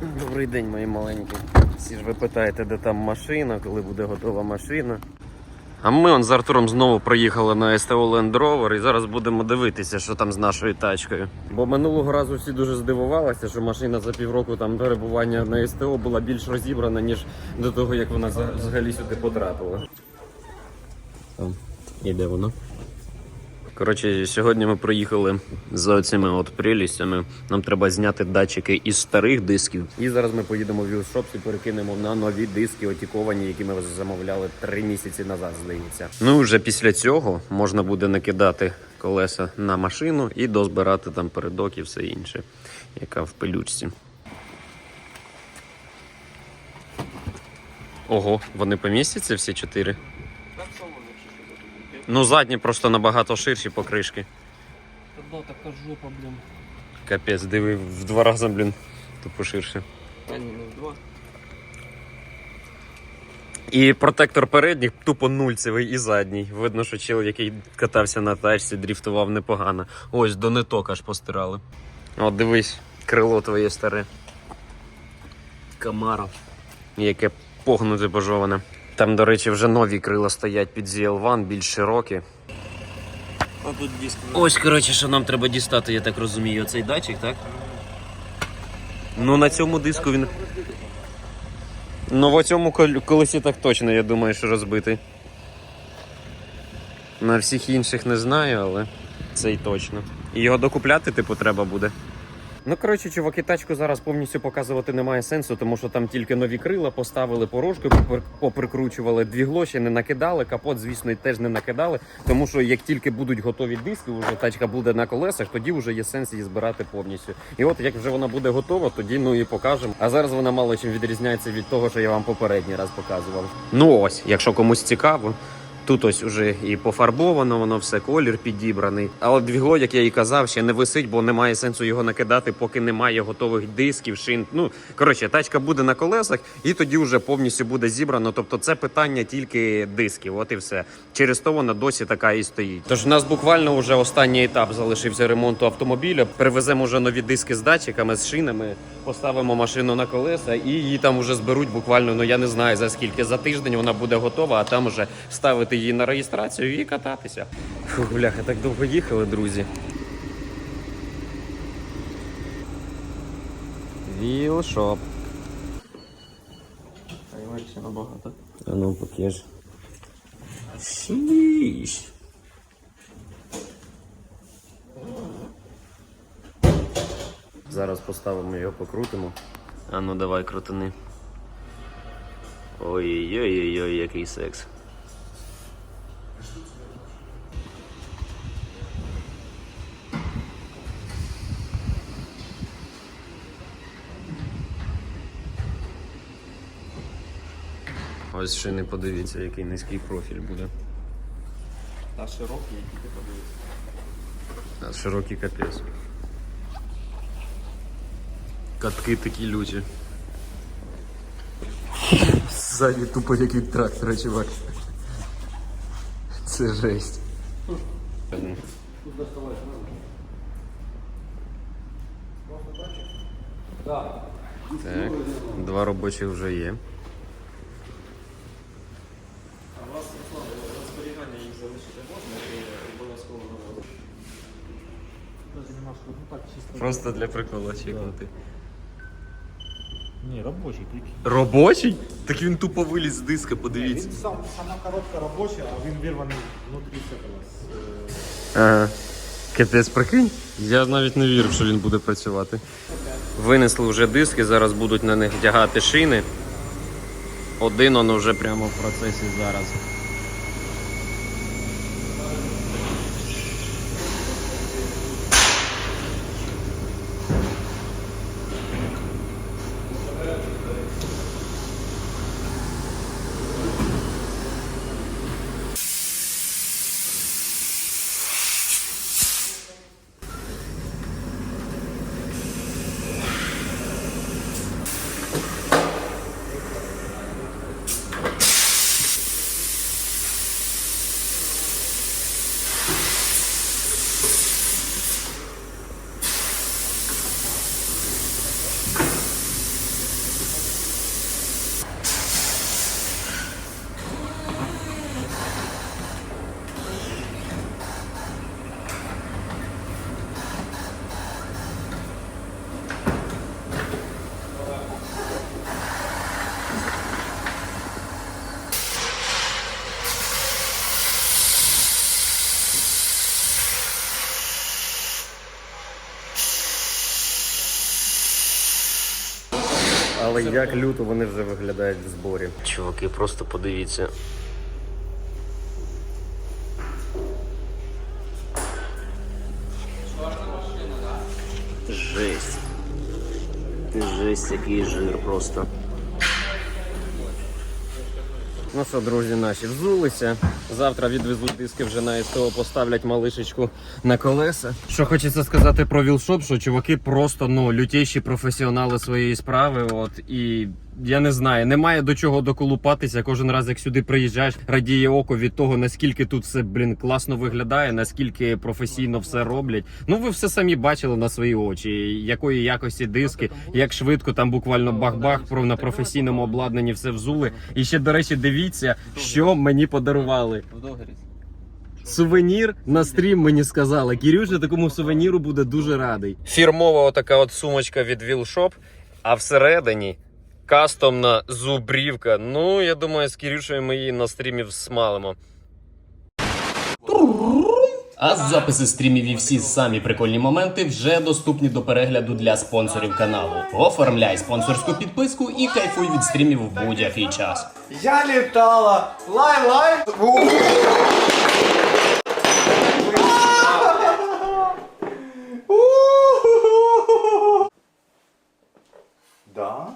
Добрий день, мої маленькі. Всі ж ви питаєте, де там машина, коли буде готова машина. А ми он з Артуром знову проїхали на СТО Land Rover і зараз будемо дивитися, що там з нашою тачкою. Бо минулого разу всі дуже здивувалися, що машина за півроку там перебування на СТО була більш розібрана, ніж до того, як вона взагалі сюди потрапила. Там, іде воно. Коротше, сьогодні ми приїхали за оцими от прелістями. Нам треба зняти датчики із старих дисків. І зараз ми поїдемо в Вілшоп і перекинемо на нові диски, отіковані, які ми замовляли три місяці назад, здається. Ну вже після цього можна буде накидати колеса на машину і дозбирати там передок і все інше, яка в пилючці. Ого, вони помістяться всі чотири? Ну, задні просто набагато ширші покришки. Тогда така жопа, блін. Капець, диви в два рази, блін, тупо ширше. А ні, не в два. І протектор передніх тупо нульцевий і задній. Видно, що чел, який катався на тачці, дріфтував непогано. Ось до ниток аж постирали. От дивись, крило твоє старе. Камаро. Яке погнуте пожоване. Там, до речі, вже нові крила стоять під ZL1, більш широкі. Тут диск. Ось, коротше, що нам треба дістати, я так розумію, цей датчик, так? Ну на цьому диску він. Ну в цьому колесі так точно, я думаю, що розбитий. На всіх інших не знаю, але цей точно. І його докупляти, типу, треба буде. Ну, коротше, чуваки, тачку зараз повністю показувати немає сенсу, тому що там тільки нові крила поставили, порожку попри- поприкручували, двігло ще не накидали, капот, звісно, теж не накидали. Тому що як тільки будуть готові диски, вже тачка буде на колесах, тоді вже є сенс її збирати повністю. І от як вже вона буде готова, тоді ну і покажемо. А зараз вона мало чим відрізняється від того, що я вам попередній раз показував. Ну ось, якщо комусь цікаво. Тут ось уже і пофарбовано, воно все колір підібраний. Але двігло, як я і казав, ще не висить, бо немає сенсу його накидати, поки немає готових дисків, шин. Ну коротше, тачка буде на колесах, і тоді вже повністю буде зібрано. Тобто, це питання тільки дисків. От і все. Через то вона досі така і стоїть. Тож у нас буквально вже останній етап залишився ремонту автомобіля. Привеземо вже нові диски з датчиками, з шинами, поставимо машину на колеса і її там вже зберуть буквально. Ну я не знаю за скільки. За тиждень вона буде готова, а там вже ставити її на реєстрацію і кататися. Фу, бляха, так довго їхали, друзі. Вілшоп. Легше набагато. А ну покаж. Шіш. Зараз поставимо його, покрутимо. А ну давай крутини. Ой-ой-ой, який секс. Ось шини, подивіться, який низький профіль буде. Та широкий, які ти подивився. А широкий капець. Катки такі люті. Ззаді тупо як від трактора, чувак. Це жесть. Так. Так, два робочих вже є. У вас зберігання їх залишити можна і обов'язково що, ну. Просто для приколу чекнути. Не, рабочий, прикинь. Робочий? Так він тупо виліз з диска, подивіться. Він сам, сама коробка робоча, а він вирваний внутрі цього. е, Ага. Капець, прикинь? Я навіть не вірив, що він буде працювати. Винесли вже диски, зараз будуть на них вдягати шини. Один он вже прямо в процесі зараз. Але як люто вони вже виглядають в зборі. Чуваки, просто подивіться. Жесть. Жесть, який жир просто. Ну що, друзі наші, взулися. Завтра відвезуть диски вже на СТО, поставлять малишечку на колеса. Що хочеться сказати про вілшоп, що чуваки просто ну лютіші професіонали своєї справи. От і я не знаю, немає до чого доколупатися. Кожен раз, як сюди приїжджаєш, радіє око від того, наскільки тут все блін класно виглядає, наскільки професійно все роблять. Ну ви все самі бачили на свої очі, якої якості диски, як швидко там буквально бах-бах про на професійному обладнанні все взули. І ще, до речі, дивіться, що мені подарували. Сувенір на стрім мені сказали. Кірюша такому сувеніру буде дуже радий. Фірмова отака от сумочка від Wheelshop, а всередині кастомна зубрівка. Ну, я думаю, з Кірюшею ми її на стрімі всмалимо. А записи стрімів і всі самі прикольні моменти вже доступні до перегляду для спонсорів каналу. Оформляй спонсорську підписку і кайфуй від стрімів в будь-який час. Я летала! Лай, лай! Да?